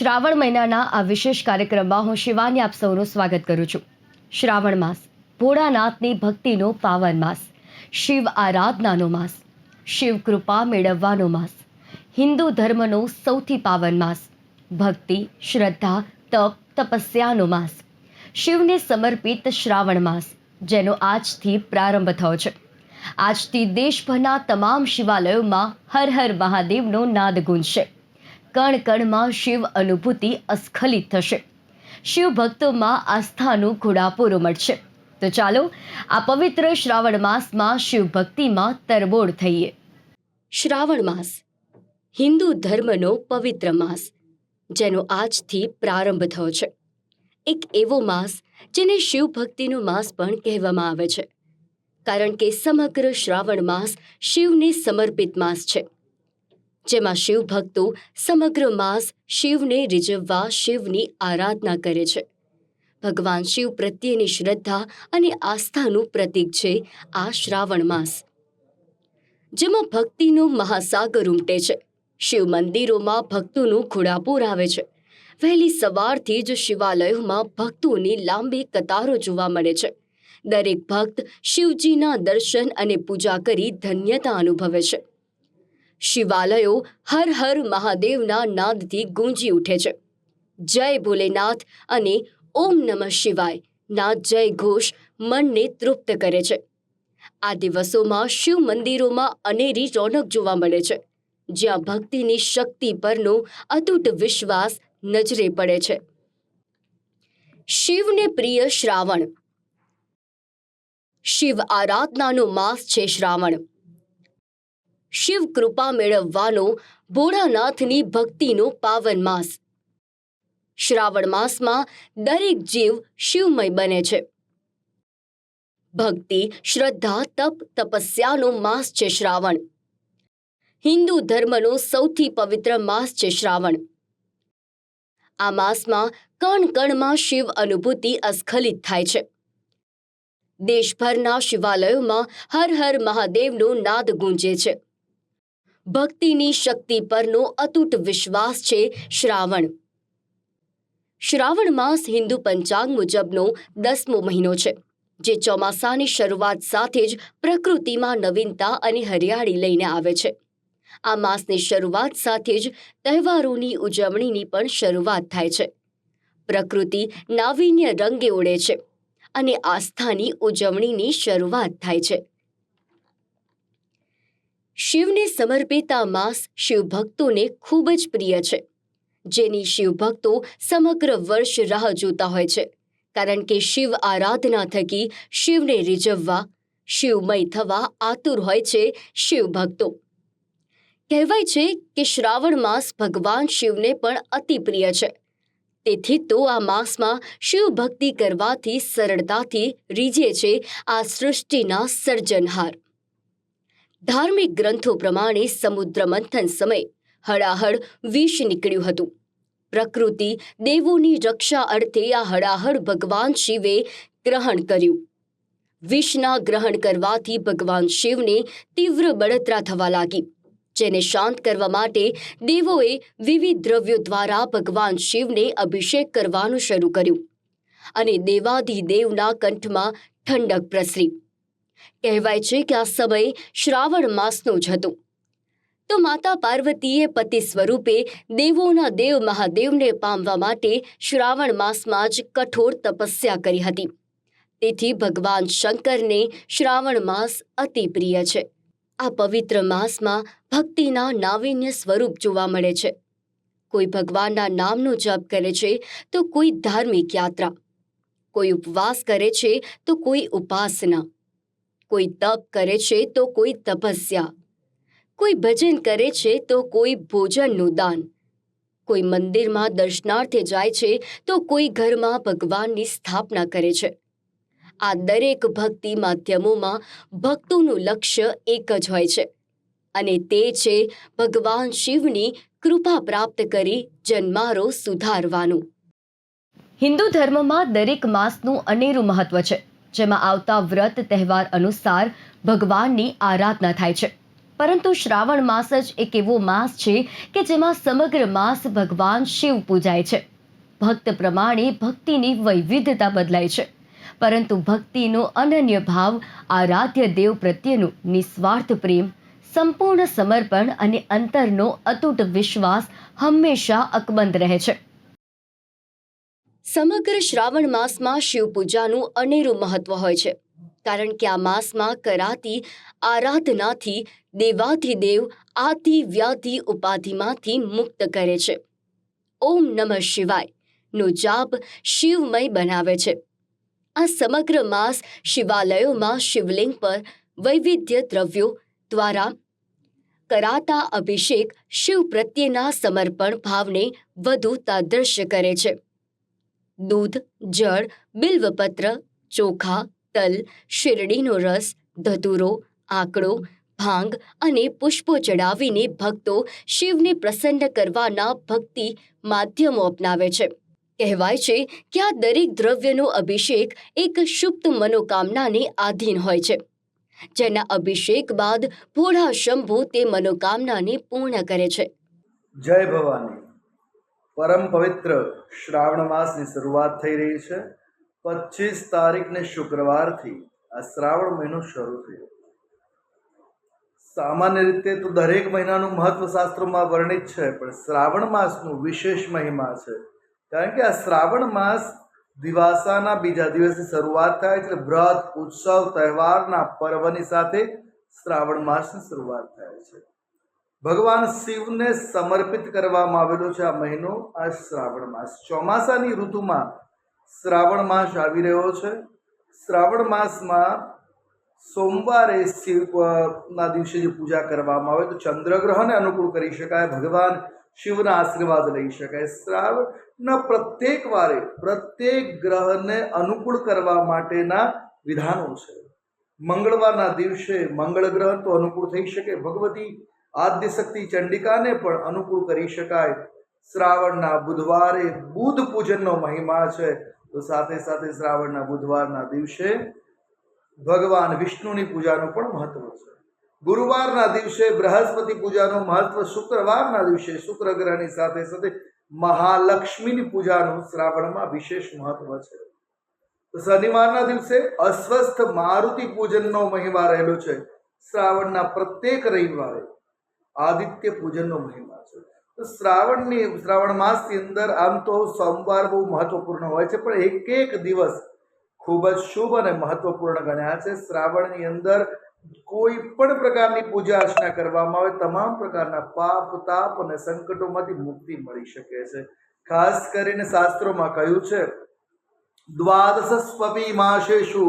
શ્રાવણ મહિનાના આ વિશેષ કાર્યક્રમમાં હું શિવાની આપ સૌનું સ્વાગત કરું છું. શ્રાવણ માસ, ભોળાનાથની ભક્તિનો પાવન માસ, શિવ આરાધનાનો માસ, શિવ કૃપા મેળવવાનો માસ, હિન્દુ ધર્મનો સૌથી પાવન માસ, ભક્તિ, શ્રદ્ધા, તપ, તપસ્યાનો માસ, શિવને સમર્પિત શ્રાવણ માસ, જેનો આજથી પ્રારંભ થયો છે. આજથી દેશભરના તમામ શિવાલયોમાં હર હર મહાદેવનો નાદ ગુંજશે કણ કણમાં શિવ અનુભૂતિ અસ્ખલિત થશે. શિવ ભક્તોમાં આસ્થાનું ઘોડાપુર ઉમટશે. તો ચાલો, આ પવિત્ર શ્રાવણ માસમાં શિવ ભક્તિમાં તરબોળ થઈએ. શ્રાવણ માસ, હિન્દુ ધર્મનો પવિત્ર માસ, જેનો આજથી પ્રારંભ થયો છે. એક એવો માસ જેને શિવ ભક્તિનો માસ પણ કહેવામાં આવે છે. કારણ કે સમગ્ર શ્રાવણ માસ શિવને સમર્પિત માસ છે. જેમાં શિવ ભક્તો સમગ્ર માસ શિવને રીઝવવા, શિવની આરાધના કરે છે. ભગવાન શિવ પ્રત્યેની શ્રદ્ધા અને આસ્થાનું પ્રતીક છે આ શ્રાવણ માસ. જેમાં ભક્તિનો મહાસાગર ઉમટે છે. શિવ મંદિરોમાં ભક્તોનું ઘોડાપૂર આવે છે. વહેલી સવારથી જ શિવાલયોમાં ભક્તોની લાંબી કતારો જોવા મળે છે. દરેક ભક્ત શિવજીના દર્શન અને પૂજા કરી ધન્યતા અનુભવે છે. શિવાલયો હર હર મહાદેવના નાદથી ગુંજી ઉઠે છે. જય ભોલેનાથ અને ઓમ નમઃ શિવાય ના જય ઘોષ મનને તૃપ્ત કરે છે. આ દિવસોમાં શિવ મંદિરોમાં અનેરી રોનક જોવા મળે છે, જ્યાં ભક્તિની શક્તિ પરનો અતૂટ વિશ્વાસ નજરે પડે છે. શિવને પ્રિય શ્રાવણ. શિવ આરાધનાનો માસ છે શ્રાવણ. શિવ કૃપા મેળવવાનો ભોળાનાથની ભક્તિનો પાવન માસ. શ્રાવણ માસમાં દરેક જીવ શિવમય બને છે. ભક્તિ, શ્રદ્ધા, તપ, તપસ્યાનો માસ છે શ્રાવણ. હિન્દુ ધર્મનો સૌથી પવિત્ર માસ છે શ્રાવણ. આ માસમાં કણ કણમાં શિવ અનુભૂતિ અસ્ખલિત થાય છે. દેશભરના શિવાલયોમાં હર હર મહાદેવનો નાદ ગુંજે છે. ભક્તિની શક્તિ પરનો અતૂટ વિશ્વાસ છે શ્રાવણ. શ્રાવણ માસ હિન્દુ પંચાંગ મુજબનો દસમો મહિનો છે, જે ચોમાસાની શરૂઆત સાથે જ પ્રકૃતિમાં નવીનતા અને હરિયાળી લઈને આવે છે. આ માસની શરૂઆત સાથે જ તહેવારોની ઉજવણીની પણ શરૂઆત થાય છે. પ્રકૃતિ નાવીન્ય રંગે ઉડે છે અને આસ્થાની ઉજવણીની શરૂઆત થાય છે. શિવને સમર્પિત આ માસ શિવભક્તોને ખૂબ જ પ્રિય છે. જેની શિવભક્તો સમગ્ર વર્ષ રાહ જોતા હોય છે. કારણ કે શિવ આરાધના થકી શિવને રીઝવવા, શિવમય થવા આતુર હોય છે શિવભક્તો. કહેવાય છે કે શ્રાવણ માસ ભગવાન શિવને પણ અતિ પ્રિય છે. તેથી તો આ માસમાં શિવ ભક્તિ કરવાથી સરળતાથી રીઝે છે આ સૃષ્ટિના સર્જનહાર. ધાર્મિક ગ્રંથો પ્રમાણે સમુદ્ર મંથન સમય હળાહળ વિષ નીકળ્યું હતું. પ્રકૃતિ દેવોની રક્ષા અર્થે આ હળાહળ ભગવાન શિવે ગ્રહણ કર્યું. વિષના ગ્રહણ કરવાથી ભગવાન શિવને તીવ્ર બળતરા થવા લાગી. જેને શાંત કરવા માટે દેવોએ વિવિધ દ્રવ્યો દ્વારા ભગવાન શિવને અભિષેક કરવાનું શરૂ કર્યું. અને દેવાધિદેવના કંઠમાં ઠંડક પ્રસરી. કહેવાય છે કે આ સમય શ્રાવણ માસનો જ હતો. તો માતા પાર્વતીએ પતિ સ્વરૂપે દેવોના દેવ મહાદેવને પામવા માટે શ્રાવણ માસમાં જ કઠોર તપસ્યા કરી હતી. તેથી ભગવાન શંકરને શ્રાવણ માસ અતિ પ્રિય છે. આ પવિત્ર માસમાં ભક્તિના નાવીન્ય સ્વરૂપ જોવા મળે છે. કોઈ ભગવાનના નામનો જપ કરે છે તો કોઈ ધાર્મિક યાત્રા. કોઈ ઉપવાસ કરે છે તો કોઈ ઉપાસના. કોઈ તપ કરે છે તો કોઈ તપસ્યા. કોઈ ભજન કરે છે તો કોઈ ભોજનનું દાન. કોઈ મંદિરમાં દર્શનાર્થે જાય છે તો કોઈ ઘરમાં ભગવાનની સ્થાપના કરે છે. આ દરેક ભક્તિ માધ્યમોમાં ભક્તોનું લક્ષ્ય એક જ હોય છે. અને તે છે ભગવાન શિવની કૃપા પ્રાપ્ત કરી જન્મારો સુધારવાનું. હિન્દુ ધર્મમાં દરેક માસનું અનેરું મહત્વ છે. જેમાં આવતા વ્રત તહેવાર અનુસાર ભગવાનની આરાધના થાય છે. પરંતુ શ્રાવણ માસ જ એક એવો માસ છે કે જેમાં સમગ્ર માસ ભગવાન શિવ પૂજાય છે. ભક્ત પ્રમાણે ભક્તિની વૈવિધ્યતા બદલાય છે. પરંતુ ભક્તિનો અનન્ય ભાવ આરાધ્ય દેવ પ્રત્યેનું નિસ્વાર્થ પ્રેમ, સંપૂર્ણ સમર્પણ અને અંતરનો અતૂટ વિશ્વાસ હંમેશા અકબંધ રહે છે. સમગ્ર શ્રાવણ માસમાં શિવ પૂજાનું અનેરું મહત્વ હોય છે. કારણ કે આ માસમાં કરાતી આરાધનાથી દેવાધિદેવ આતિ વ્યાધિ ઉપાધિમાંથી મુક્ત કરે છે. ઓમ નમઃ શિવાય નો જાપ શિવમય બનાવે છે. આ સમગ્ર માસ શિવાલયોમાં શિવલિંગ પર વૈવિધ્ય દ્રવ્યો દ્વારા કરાતા અભિષેક શિવ પ્રત્યેના સમર્પણ ભાવને વધુ તાદૃશ્ય કરે છે. દૂધ, જળ, બિલ્વપત્ર, ચોખા, તલ, શેરડીનો રસ, ધતુરો, આકડો, ભાંગ અને પુષ્પો ચડાવીને ભક્તો શિવને પ્રસન્ન કરવાના ભક્તિ માધ્યમો અપનાવે છે. કહેવાય છે કે આ દરેક દ્રવ્યનો અભિષેક એક શુપ્ત મનોકામનાને આધીન હોય છે. જેના અભિષેક બાદ ભોળા શંભુ તે મનોકામનાને પૂર્ણ કરે છે. જય ભવાની. પરમ પવિત્ર શ્રાવણ માસની શરૂઆત થઈ રહી છે. પચીસ તારીખને શુક્રવારથી આ શ્રાવણ મહિનો શરૂ થયો. સામાન્ય રીતે તો દરેક મહિનાનું મહત્વ શાસ્ત્રોમાં વર્ણિત છે, પણ શ્રાવણ માસનું વિશેષ મહિમા છે. કારણ કે આ શ્રાવણ માસ દિવાસાના બીજા દિવસે શરૂઆત થાય એટલે વ્રત, ઉત્સવ, તહેવારના પર્વની સાથે શ્રાવણ માસની શરૂઆત થાય છે. ભગવાન શિવને સમર્પિત કરવામાં આવેલો છે આ મહિનો, આ શ્રાવણ માસ. ચોમાસાની ઋતુમાં શ્રાવણ માસ આવી રહ્યો છે. શ્રાવણ માસમાં સોમવારે શિવના દિવસે જે પૂજા કરવામાં આવે તો ચંદ્રગ્રહને અનુકૂળ કરી શકાય, ભગવાન શિવના આશીર્વાદ લઈ શકાય. શ્રાવણના પ્રત્યેક વારે પ્રત્યેક ગ્રહને અનુકૂળ કરવા માટેના વિધાનો છે. મંગળવારના દિવસે મંગળ ગ્રહ તો અનુકૂળ થઈ શકે. ભગવતી આદ્ય શક્તિ ચંડિકાને પણ અનુકૂળ કરી શકાય. શ્રાવણના બુધવારે બુધ પૂજનનો મહિમા છે. તો સાથે સાથે શ્રાવણના બુધવારના દિવસે ભગવાન વિષ્ણુની પૂજાનું પણ મહત્વ છે. ગુરુવારના દિવસે બૃહસ્પતિ પૂજાનું મહત્વ શુક્રવારના દિવસે શુક્ર ગ્રહની સાથે સાથે મહાલક્ષ્મીની પૂજાનું શ્રાવણમાં વિશેષ મહત્વ છે. તો શનિવારના દિવસે અસ્વસ્થ મારુતિ પૂજનનો મહિમા રહેલો છે. શ્રાવણના પ્રત્યેક રવિવારે આદિત્ય પૂજનનો મહિમા છે. તો શ્રાવણની, શ્રાવણ માસની અંદર આમ તો સોમવાર બહુ મહત્વપૂર્ણ હોય છે, પણ એક એક દિવસ ખૂબ જ શુભ અને મહત્વપૂર્ણ ગણ્યા છે. શ્રાવણની અંદર કોઈ પણ પ્રકારની પૂજા અર્ચના કરવામાં આવે, તમામ પ્રકારના પાપ, તાપ અને સંકટોમાંથી મુક્તિ મળી શકે છે. ખાસ કરીને શાસ્ત્રોમાં કહ્યું છે, દ્વાદશસ્વપી માસેશુ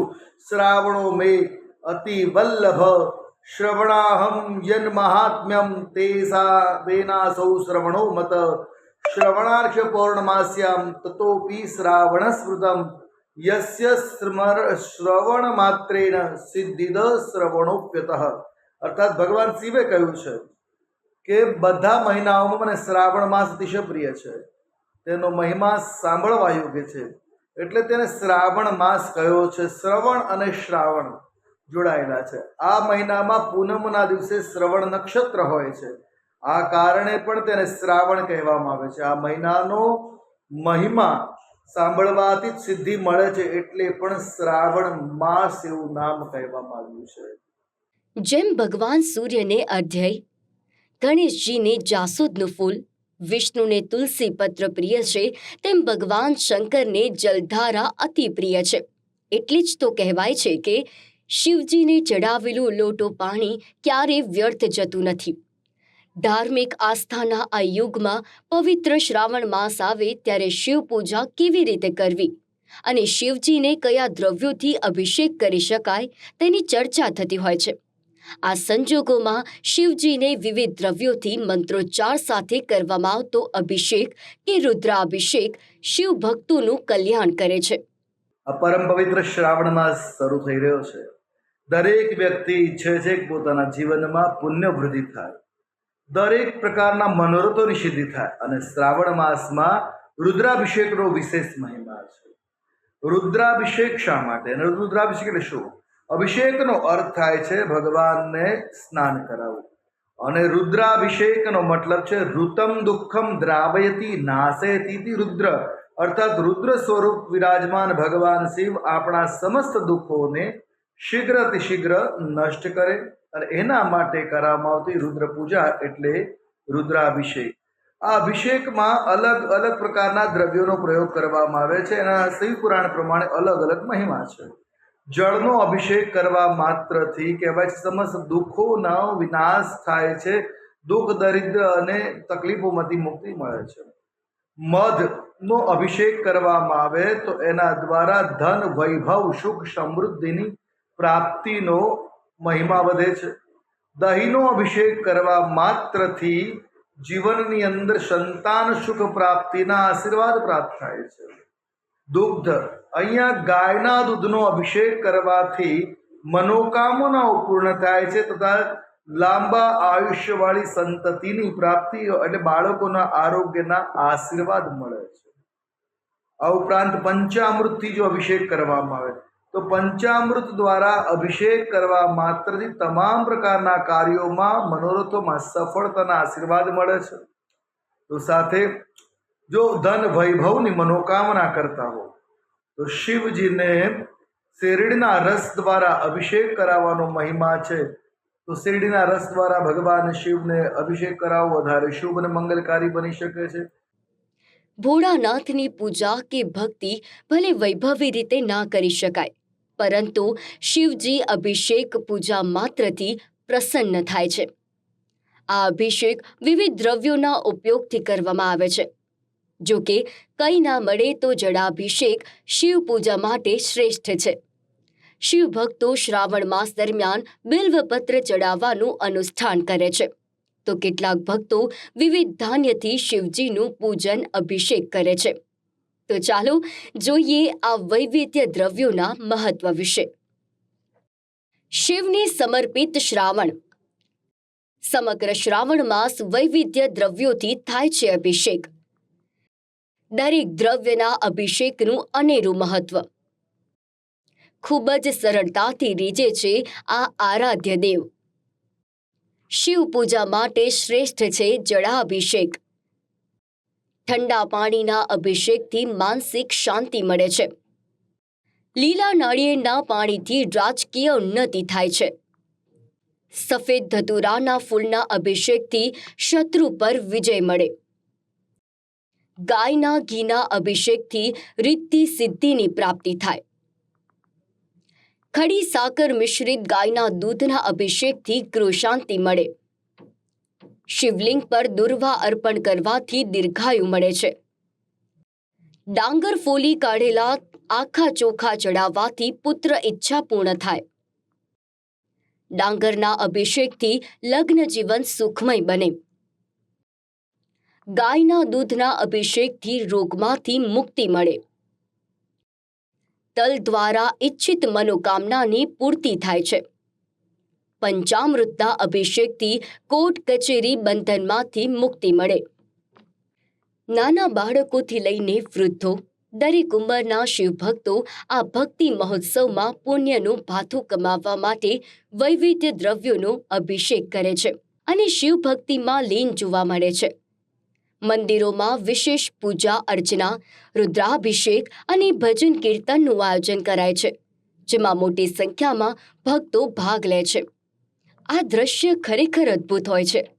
શ્રાવણો મે અતિ વલ્લભ શ્રવણાહમ યન મહાત્મ્યમ તેસા સૌ શ્રવણો મત શ્રવણાર્ક્ષ પૌર્ણમાસ્યામ તતોપી શ્રાવણ સ્મૃતમ યસ્ય સ્મર શ્રવણ માત્રેણ સિદ્ધિદ શ્રવણોપ્યત અર્થાત ભગવાન શિવે કહ્યું છે કે બધા મહિનાઓમાં મને શ્રાવણ માસ અતિશય પ્રિય છે. તેનો મહિમા સાંભળવા યોગ્ય છે. એટલે તેને શ્રાવણ માસ કહ્યો છે. શ્રવણ અને શ્રાવણ. જોડાયેલા છે. આ મહિનામાં પૂનમના દિવસે શ્રવણ નક્ષત્ર હોય છે. આ કારણે પણ તેને શ્રાવણ કહેવામાં આવે છે. આ મહિનાનો મહિમા સાંભળવાથી જ સિદ્ધિ મળે છે એટલે પણ શ્રાવણ માસ એવું નામ કહેવામાં આવ્યું છે. જેમ ભગવાન સૂર્યને અધ્યય, ગણેશજીને જાસૂદનું ફૂલ, વિષ્ણુને તુલસી પત્ર પ્રિય છે, તેમ ભગવાન શંકરને જલધારા અતિ પ્રિય છે. એટલે જ તો કહેવાય છે કે શિવજીને ચડાવેલું લોટો પાણી ક્યારે વ્યર્થ જતું નથી. ધાર્મિક આસ્થાના આ યુગમાં પવિત્ર શ્રાવણ માસ આવે ત્યારે શિવ પૂજા કેવી રીતે કરવી? અને શિવજીને કયા દ્રવ્યોથી અભિષેક કરી શકાય તેની ચર્ચા થતી હોય છે. આ સંજોગોમાં શિવજીને વિવિધ દ્રવ્યોથી મંત્રોચ્ચાર સાથે કરવામાં આવતો અભિષેક કે રુદ્રાભિષેક શિવ ભક્તોનું કલ્યાણ કરે છે. પરમ પવિત્ર શ્રાવણ માસ શરૂ થઈ રહ્યો છે. દરેક વ્યક્તિ ઈચ્છે છે કે પોતાના જીવનમાં પુણ્ય વૃદ્ધિ થાય. દરેક પ્રકારના મનોરથોની સિદ્ધિ થાય અને શ્રાવણ માસમાં રુદ્રાભિષેકનો વિશેષ મહિમા છે. રુદ્રાભિષેક શા માટે? અને રુદ્રાભિષેક એટલે શું? અભિષેકનો અર્થ થાય છે ભગવાનને સ્નાન કરાવવું. અને રુદ્રાભિષેકનો મતલબ છે ઋતમ દુઃખમ દ્રાવયતી નાશેતી રુદ્ર. અર્થાત રુદ્ર સ્વરૂપ વિરાજમાન ભગવાન શિવ આપણા સમસ્ત દુઃખોને શીઘ્રથી શીઘ્ર નષ્ટ કરે અને એના માટે કરવામાં આવતી રુદ્ર પૂજા એટલે રુદ્રાભિષેક. આ અભિષેકમાં અલગ અલગ પ્રકારના દ્રવ્યોનો પ્રયોગ કરવામાં આવે છે. એના શિવ પુરાણ પ્રમાણે અલગ અલગ મહિમા છે. જળનો અભિષેક કરવા માત્રથી કહેવાય છે, સમસ્ત દુઃખોનો વિનાશ થાય છે. દુઃખ, દરિદ્ર અને તકલીફોમાંથી મુક્તિ મળે છે. મધનો અભિષેક કરવામાં આવે તો એના દ્વારા ધન, વૈભવ, સુખ, સમૃદ્ધિની પ્રાપ્તિનો મહિમા વધે છે. દહીંનો અભિષેક કરવા માત્રથી જીવનની અંદર સંતાન સુખ પ્રાપ્તિના આશીર્વાદ પ્રાપ્ત થાય છે. દુગ્ધ, અહીંયા ગાયના દૂધનો અભિષેક કરવાથી મનોકામનાઓ પૂર્ણ થાય છે તથા લાંબા આયુષ્યવાળી સંતતિની પ્રાપ્તિ એટલે બાળકોના આરોગ્યના આશીર્વાદ મળે છે. આ ઉપરાંત પંચામૃતથી જો અભિષેક કરવામાં આવે તો પંચામૃત દ્વારા અભિષેક કરવા માત્રથી તમામ પ્રકારના કાર્યોમાં મનોરથોમાં સફળતાના આશીર્વાદ મળે છે. તો સાથે જો ધન વૈભવની મનોકામના કરતા હો, તો શિવજીને શેરડીના રસ દ્વારા અભિષેક કરાવવાનો મહિમા છે. તો શેરડીના રસ દ્વારા ભગવાન શિવને અભિષેક કરાવવો વધારે શુભ અને મંગલકારી બની શકે છે. ભોળાનાથની પૂજા કે ભક્તિ ભલે વૈભવી રીતે ના કરી શકાય પરંતુ શિવજી અભિષેક પૂજા માત્રથી પ્રસન્ન થાય છે. આ અભિષેક વિવિધ દ્રવ્યોના ઉપયોગથી કરવામાં આવે છે. જો કે કંઈ ના મળે તો જળાભિષેક શિવ પૂજા માટે શ્રેષ્ઠ છે. શિવ ભક્તો શ્રાવણ માસ દરમિયાન બિલ્વપત્ર ચડાવવાનું અનુષ્ઠાન કરે છે. તો કેટલાક ભક્તો વિવિધ ધાન્યથી શિવજીનું પૂજન અભિષેક કરે છે. તો ચાલો જોઈએ આ વૈવિધ્ય દ્રવ્યોના મહત્વ વિશે. શિવને સમર્પિત શ્રાવણ. સમગ્ર શ્રાવણ માસ વૈવિધ્ય દ્રવ્યોથી થાય છે અભિષેક. દરેક દ્રવ્યના અભિષેકનું અનેરું મહત્વ. ખૂબ જ સરળતાથી રીજે છે આ આરાધ્ય દેવ. શિવ પૂજા માટે શ્રેષ્ઠ છે જળાભિષેક. ઠંડા પાણીના અભિષેકથી માનસિક શાંતિ મળે છે. લીલા નાળિયેરના પાણીથી રાજકીય ઉન્નતિ થાય છે. સફેદ ધતુરાના ફૂલના અભિષેકથી શત્રુ પર વિજય મળે. ગાયના ઘીના અભિષેકથી રિદ્ધિ સિદ્ધિની પ્રાપ્તિ થાય. ખડી સાકર મિશ્રિત ગાયના દૂધના અભિષેકથી ગૃહશાંતિ મળે. શિવલિંગ પર દુર્વા અર્પણ કરવાથી દીર્ઘાયુ મળે છે. ડાંગર ફોલી કાઢેલા આખા ચોખા ચડાવવાથી પુત્ર ઈચ્છા પૂર્ણ થાય. ડાંગરના અભિષેકથી લગ્ન જીવન સુખમય બને. ગાયના દૂધના અભિષેકથી રોગમાંથી મુક્તિ મળે. તલ દ્વારા ઈચ્છિત મનોકામનાની પૂર્તિ થાય છે. પંચામૃતના અભિષેકથી કોર્ટ કચેરી બંધનમાંથી મુક્તિ મળે. નાના બાળકોથી લઈને વૃદ્ધો, દરેક ઉંમરના શિવભક્તો આ ભક્તિ મહોત્સવમાં પુણ્યનું ભાથું કમાવવા માટે વૈવિધ્ય દ્રવ્યોનો અભિષેક કરે છે અને શિવ ભક્તિમાં લીન જોવા મળે છે. મંદિરોમાં વિશેષ પૂજા અર્ચના, રુદ્રાભિષેક અને ભજન કીર્તનનું આયોજન કરાય છે, જેમાં મોટી સંખ્યામાં ભક્તો ભાગ લે છે. આ દ્રશ્ય ખરેખર અદ્ભુત હોય છે,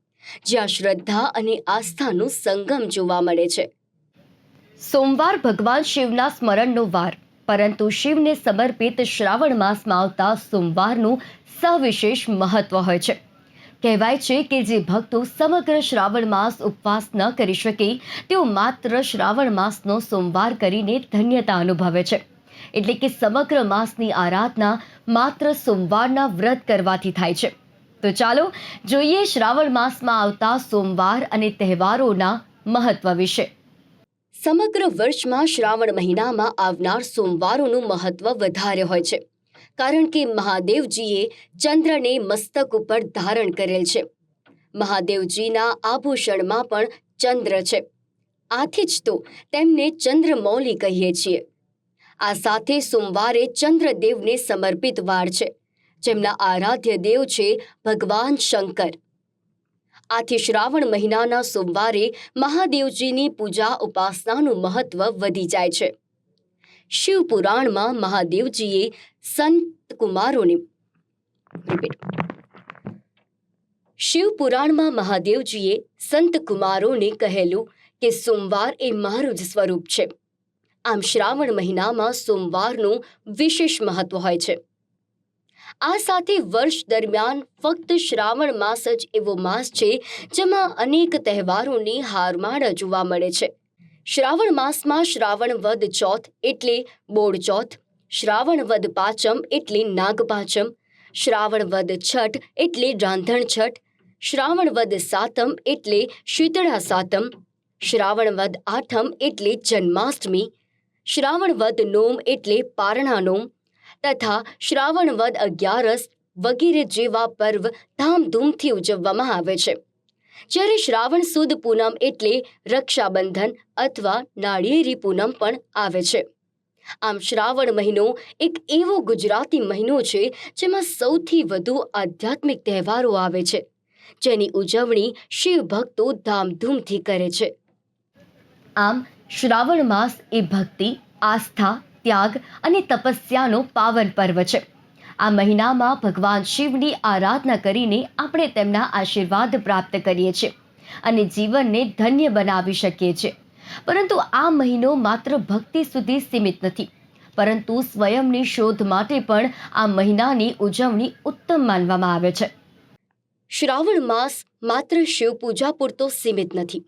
જ્યાં શ્રદ્ધા અને આસ્થાનું સંગમ જોવા મળે છે. સોમવાર ભગવાન શિવના સ્મરણનો વાર, પરંતુ શિવને સમર્પિત શ્રાવણ માસમાં આવતા સોમવારનું સવિશેષ મહત્વ હોય છે. કહેવાય છે કે જે ભક્તો સમગ્ર શ્રાવણ માસ ઉપવાસ ન કરી શકે, તેઓ માત્ર શ્રાવણ માસનો સોમવાર કરીને ધન્યતા અનુભવે છે. એટલે કે સમગ્ર માસની આરાધના માત્ર સોમવારના વ્રત કરવાથી થાય છે. તો ચાલો જોઈએ શ્રાવણ માસમાં આવતા સોમવાર અને તહેવારોના મહત્વ વિશે. સમગ્ર વર્ષમાં શ્રાવણ મહિનામાં આવનાર સોમવારોનું મહત્વ વધારે હોય છે, કારણ કે મહાદેવજીએ ચંદ્રને મસ્તક ઉપર ધારણ કરેલ છે. મહાદેવજીના આભૂષણમાં પણ ચંદ્ર છે. આથી જ તો તેમને ચંદ્રમૌલી કહીએ છીએ. આ સાથે સોમવારે ચંદ્રદેવને સમર્પિત વાર છે. જેમના આરાધ્ય દેવ છે ભગવાન શંકર. આથી શ્રાવણ મહિનાના સોમવારે મહાદેવજીની પૂજા ઉપાસનાનું મહત્વ વધી જાય છે. શિવ પુરાણમાં મહાદેવજીએ સંત કુમારોને શિવપુરાણમાં શિવ પુરાણમાં મહાદેવજીએ સંત કુમારોને કહેલું કે સોમવાર એ મારું જ સ્વરૂપ છે. આમ શ્રાવણ મહિનામાં સોમવારનું વિશેષ મહત્વ હોય છે. આ સાથે વર્ષ દરમિયાન ફક્ત શ્રાવણ માસ જ એવો માસ છે, જેમાં અનેક તહેવારોની હારમાળ જોવા મળે છે. શ્રાવણ માસમાં શ્રાવણ વદ ચોથ એટલે બોડ ચોથ, શ્રાવણ વદ પાંચમ એટલે નાગ પાંચમ, શ્રાવણ વદ છઠ એટલે રાંધણ છઠ, શ્રાવણ વદ સાતમ એટલે શીતળા સાતમ, શ્રાવણ વદ આઠમ એટલે જન્માષ્ટમી, શ્રાવણ વદ નોમ એટલે પારણા નોમ તથા શ્રાવણ વદ અગિયારસ વગેરે જેવા પર્વ ધામધૂમથી ઉજવવામાં આવે છે. જ્યારે શ્રાવણ સુદ પૂનમ એટલે રક્ષાબંધન અથવા નાળિયેરી પૂનમ પણ આવે છે. આમ શ્રાવણ મહિનો એક એવો ગુજરાતી મહિનો છે જેમાં સૌથી વધુ આધ્યાત્મિક તહેવારો આવે છે. જેની ઉજવણી શિવ ભક્તો ધામધૂમથી કરે છે. આમ શ્રાવણ માસ એ ભક્તિ, આસ્થા ત્યાગ અને તપસ્યાનો પાવન પર્વ છે. આ મહિનામાં ભગવાન શિવની આરાધના કરીને આપણે તેમના આશીર્વાદ પ્રાપ્ત કરીએ છીએ અને જીવનને ધન્ય બનાવી શકીએ છીએ. પરંતુ આ મહિનો માત્ર ભક્તિ સુધી સીમિત નથી. પરંતુ સ્વયંની શોધ માટે પણ આ મહિનાની ઉજવણી ઉત્તમ માનવામાં આવે છે. શ્રાવણ માસ માત્ર શિવ પૂજા પૂરતો સીમિત નથી.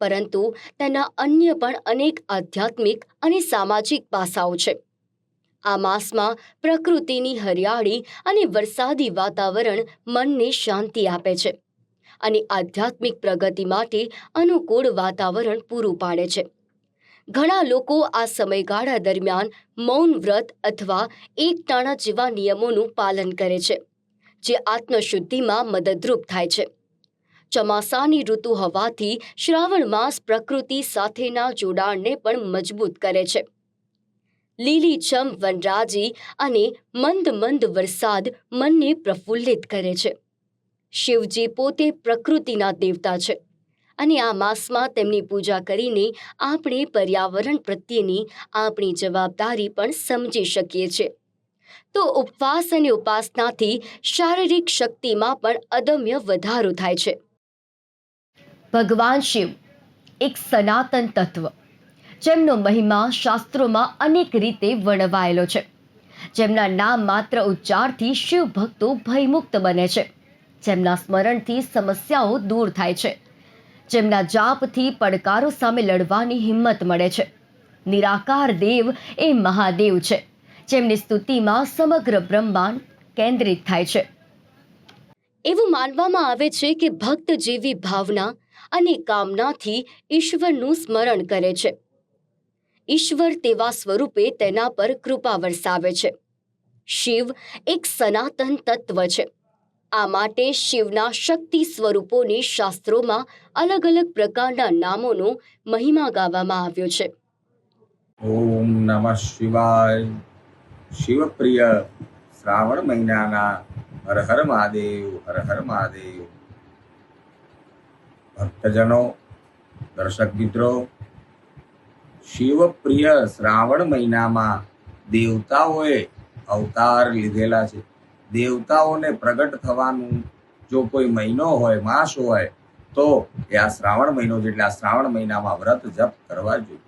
પરંતુ તેના અન્ય પણ અનેક આધ્યાત્મિક અને સામાજિક પાસાઓ છે. આ માસમાં પ્રકૃતિની હરિયાળી અને વરસાદી વાતાવરણ મનને શાંતિ આપે છે અને આધ્યાત્મિક પ્રગતિ માટે અનુકૂળ વાતાવરણ પૂરું પાડે છે. ઘણા લોકો આ સમયગાળા દરમિયાન મૌન વ્રત અથવા એકટાણા જેવા નિયમોનું પાલન કરે છે, જે આત્મશુદ્ધિમાં મદદરૂપ થાય છે. ચોમાસાની ઋતુ હોવાથી શ્રાવણ માસ પ્રકૃતિ સાથેના જોડાણને પણ મજબૂત કરે છે. લીલીછમ વનરાજી અને મંદ મંદ વરસાદ મનને પ્રફુલ્લિત કરે છે. શિવજી પોતે પ્રકૃતિના દેવતા છે અને આ માસમાં તેમની પૂજા કરીને આપણે પર્યાવરણ પ્રત્યેની આપણી જવાબદારી પણ સમજી શકીએ છીએ. તો ઉપવાસ અને ઉપાસનાથી શારીરિક શક્તિમાં પણ અદમ્ય વધારો થાય છે. ભગવાન શિવ, એક સનાતન તત્વ, જેમનો મહિમા શાસ્ત્રોમાં અનેક રીતે વર્ણવાયેલો છે. જેમના નામ માત્ર ઉચ્ચારથી શિવ ભક્તો ભયમુક્ત બને છે. જેમના સ્મરણથી સમસ્યાઓ દૂર થાય છે. જેમના જાપથી પડકારો સામે લડવાની હિંમત મળે છે. નિરાકાર દેવ એ મહાદેવ છે. જેમની સ્તુતિમાં સમગ્ર બ્રહ્માંડ કેન્દ્રિત થાય છે. એવું માનવામાં આવે છે કે ભક્ત જેવી ભાવના અને કામનાથી ઈશ્વરનું સ્મરણ કરે છે. ઈશ્વર તેવા સ્વરૂપે તેના પર કૃપા વરસાવે છે. શિવ એક સનાતન તત્વ છે. આ માટે શિવના શક્તિ સ્વરૂપોની શાસ્ત્રોમાં અલગ અલગ પ્રકારના નામોનો મહિમા ગાવામાં આવ્યો છે. ઓમ નમઃ શિવાય. શિવપ્રિય શ્રાવણ મહિનાના હર હર મહાદેવ, હર હર મહાદેવ. ભક્તજનો, દર્શક મિત્રો, શિવપ્રિય શ્રાવણ મહિનામાં દેવતાઓએ અવતાર લીધેલા છે. દેવતાઓને પ્રગટ થવાનું જો કોઈ મહિનો હોય, માસ હોય, તો એ આ શ્રાવણ મહિનો જેટલે આ શ્રાવણ મહિનામાં વ્રત જપ કરવા જોઈએ.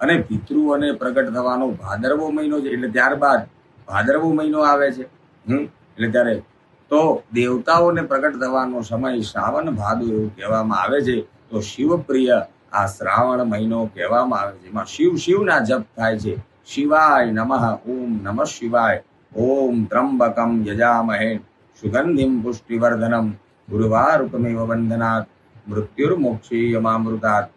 અને પિતૃઓને પ્રગટ થવાનો ભાદરવો મહિનો છે એટલે ત્યારબાદ ભાદરવો મહિનો આવે છે. હમ? એટલે ત્યારે તો દેવતાઓને પ્રગટ થવાનો સમય શ્રાવણ ભાદુ એવું કહેવામાં આવે છે. તો શિવપ્રિય આ શ્રાવણ મહિનો કહેવામાં આવે છે. એમાં શિવ શિવના જપ થાય છે. શિવાય નમઃ, ઓમ નમઃ શિવાય. ઓમ ત્રંબકમ યજામહે. સુગંધિમ પુષ્ટિવર્ધનમ. ગુરુવારુકમેવ વંદનાત મૃત્યુર્મોક્ષીયમામૃતાત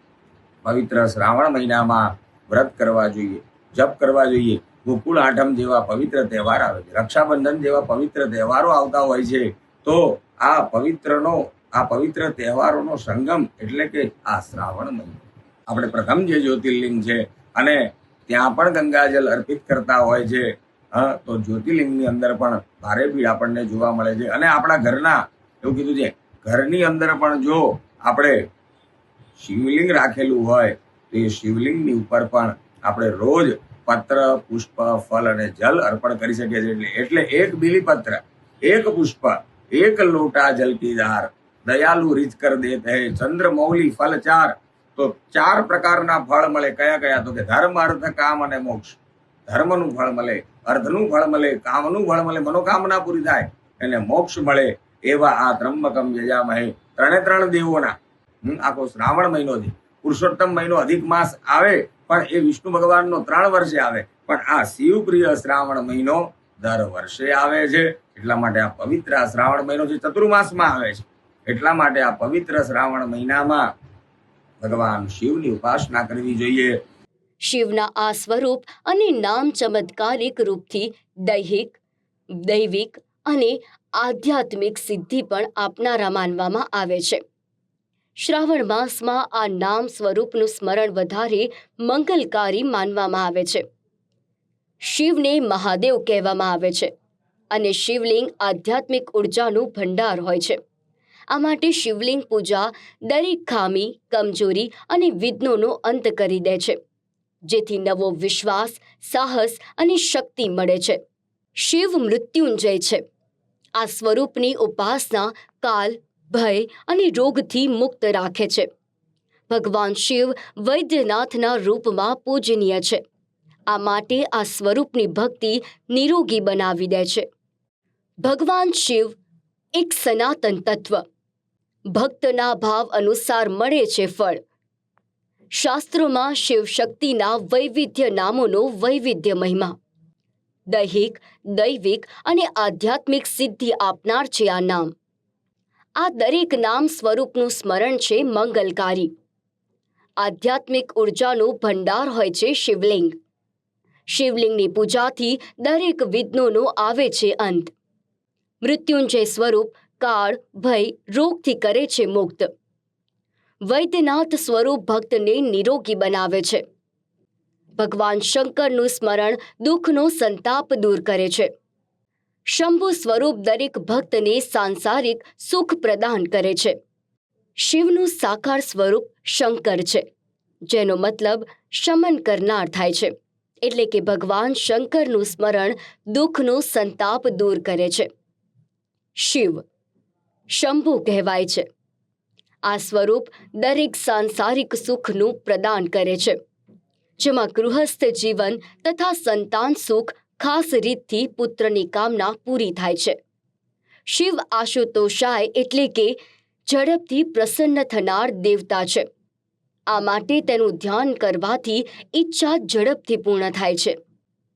પવિત્ર શ્રાવણ મહિનામાં વ્રત કરવા જોઈએ. જપ કરવા જોઈએ. ગોકુળ આઠમ જેવા પવિત્ર તહેવાર આવે છે. રક્ષાબંધન જેવા પવિત્ર તહેવારો આવતા હોય છે. તો આ પવિત્રનો, આ પવિત્ર તહેવારોનો સંગમ એટલે કે આ શ્રાવણ મહિનો. આપણે પ્રથમ જે જ્યોતિર્લિંગ છે અને ત્યાં પણ ગંગાજલ અર્પિત કરતા હોય છે. હા, તો જ્યોતિર્લિંગની અંદર પણ ભારે ભીડ આપણને જોવા મળે છે. અને આપણા ઘરના, એવું કીધું છે, ઘરની અંદર પણ જો આપણે શિવલિંગ રાખેલું હોય, તો એ શિવલિંગની ઉપર પણ આપણે રોજ પત્ર, પુષ્પ ફલ અને જલ અર્પણ કરી શકીએ છીએ એટલે એક એક બીલીપત્ર, એક પુષ્પ, એક લોટા જલ કી દયાલુ રીત કર દેત હે ચંદ્રમૌલી ફલ ચાર. તો ચાર પ્રકારના ફળ મળે. કયા કયા? તો કે ધર્મ, અર્થ, કામ અને મોક્ષ. ધર્મનું ફળ મળે, અર્થનું ફળ મળે, કામનું ફળ મળે, મનોકામના પૂરી થાય, એને મોક્ષ મળે એવા આ ત્રંબકમ યજામહે ત્રણે ત્રણ દેવોના. આખો શ્રાવણ મહિનો પુરુષોત્તમ મહિનો અધિક માસ આવે પણ એ વિષ્ણુ ભગવાનનો ત્રણ વર્ષે આવે. પણ આ શિવપ્રિય શ્રાવણ મહિનો દર વર્ષે આવે છે. એટલા માટે આ પવિત્ર શ્રાવણ મહિનો જે ચતુર્માસમાં આવે છે, એટલા માટે આ પવિત્ર શ્રાવણ મહિનામાં ભગવાન શિવની ઉપાસના કરવી જોઈએ. શિવના આ સ્વરૂપ અને નામ ચમત્કારિક રૂપથી દૈહિક, દૈવિક અને આધ્યાત્મિક સિદ્ધિ પણ આપનારા માનવામાં આવે છે. શ્રાવણ માસમાં આ નામ સ્વરૂપનું સ્મરણ વધારે મંગલકારી માનવામાં આવે છે. શિવને મહાદેવ કહેવામાં આવે છે અને શિવલિંગ આધ્યાત્મિક ઉર્જાનું ભંડાર હોય છે. આ માટે શિવલિંગ પૂજા દરેક ખામી, કમજોરી અને વિઘ્નોનો અંત કરી દે છે, જેથી નવો વિશ્વાસ, સાહસ અને શક્તિ મળે છે. શિવ મૃત્યુંજય છે. આ સ્વરૂપની ઉપાસના કાલ ભય અને રોગથી મુક્ત રાખે છે. ભગવાન શિવ વૈદ્યનાથના રૂપમાં પૂજનીય છે. આ માટે આ સ્વરૂપની ભક્તિ નિરોગી બનાવી દે છે. ભગવાન શિવ એક સનાતન તત્વ. ભક્તના ભાવ અનુસાર મળે છે ફળ. શાસ્ત્રોમાં શિવ શક્તિના વૈવિધ્ય નામોનો વૈવિધ્ય મહિમા. દૈહિક, દૈવિક અને આધ્યાત્મિક સિદ્ધિ આપનાર છે આ નામ. આ દરેક નામ સ્વરૂપનું સ્મરણ છે મંગલકારી. આધ્યાત્મિક ઉર્જાનો ભંડાર હોય છે શિવલિંગ. શિવલિંગની પૂજાથી દરેક વિઘ્નોનો આવે છે અંત. મૃત્યુંજય સ્વરૂપ કાળ, ભય, રોગથી કરે છે મુક્ત. વૈદ્યનાથ સ્વરૂપ ભક્તને નિરોગી બનાવે છે. ભગવાન શંકરનું સ્મરણ દુઃખનો સંતાપ દૂર કરે છે. શંભુ સ્વરૂપ દરેક ભક્તને સાંસારિક સુખ પ્રદાન કરે છે. શિવનું સાકાર સ્વરૂપ શંકર છે, જેનો મતલબ શમન કરનાર થાય છે, એટલે કે ભગવાન શંકરનું સ્મરણ દુઃખનો સંતાપ દૂર કરે છે. શિવ, શંભુ કહેવાય છે. આ સ્વરૂપ દરેક સાંસારિક સુખનું પ્રદાન કરે છે, જેમાં ગૃહસ્થ જીવન તથા સંતાન સુખ ખાસ રીતથી પુત્રની કામના પૂરી થાય છે. શિવ આશુતોષાય એટલે કે ઝડપથી પ્રસન્ન થનાર દેવતા છે. આ માટે તેનું ધ્યાન કરવાથી ઈચ્છા ઝડપથી પૂર્ણ થાય છે.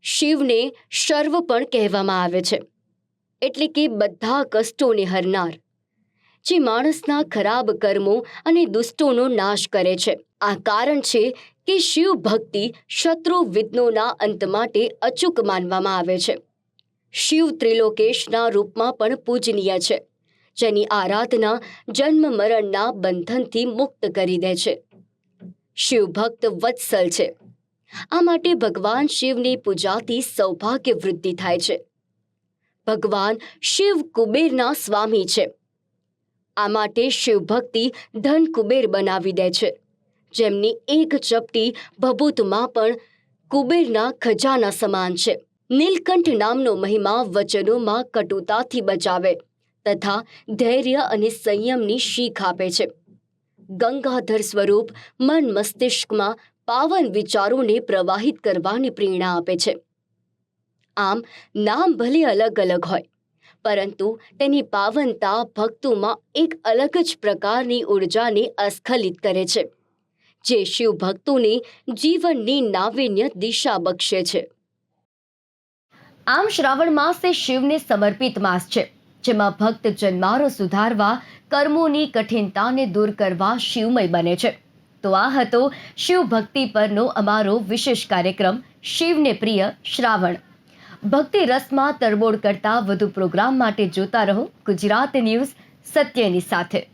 શિવને શર્વ પણ કહેવામાં આવે છે. એટલે કે બધા કષ્ટોને હરનાર જે માણસના ખરાબ કર્મો અને દુષ્ટોનો નાશ કરે છે. આ કારણ છે કે શિવ ભક્તિ શત્રુ વિઘ્નોના અંત માટે અચૂક માનવામાં આવે છે. શિવ ત્રિલોકેશના રૂપમાં પણ પૂજનીય છે, જેની આરાધના જન્મ મરણના બંધનથી મુક્ત કરી દે છે. શિવ ભક્ત વત્સલ છે. આ માટે ભગવાન શિવની પૂજાથી સૌભાગ્ય વૃદ્ધિ થાય છે. ભગવાન શિવ કુબેરના સ્વામી છે. આ માટે શિવ ભક્તિ ધન કુબેર બનાવી દે છે. જેમની એક ચપટી ભભૂતમાં પણ કુબેરના ખજાના સમાન છે. નીલકંઠ નામનો મહિમા વચનોમાં કટુતાથી બચાવે તથા ધૈર્ય અને સંયમની શીખ આપે છે. ગંગાધર સ્વરૂપ મન મસ્તિષ્કમાં પાવન વિચારોને પ્રવાહિત કરવાની પ્રેરણા આપે છે. આમ નામ ભલે અલગ અલગ હોય, પરંતુ તેની પાવનતા ભક્તોમાં એક અલગ જ પ્રકારની ઉર્જાને અસ્ખલિત કરે છે. જે શિવ ભક્તોને જીવનની નાવીન્ય દિશા બક્ષે છે. આમ શ્રાવણ માસ એ શિવને સમર્પિત માસ છે, જેમાં ભક્ત જન્મારો સુધારવા, કર્મોની કઠિનતાને દૂર કરવા શિવમય બને છે. તો આ હતો શિવ ભક્તિ પરનો અમારો વિશેષ કાર્યક્રમ, શિવને પ્રિય શ્રાવણ. ભક્તિ રસમાં તરબોળ કરતા વધુ પ્રોગ્રામ માટે જોતા રહો ગુજરાત ન્યૂઝ સત્યની સાથે.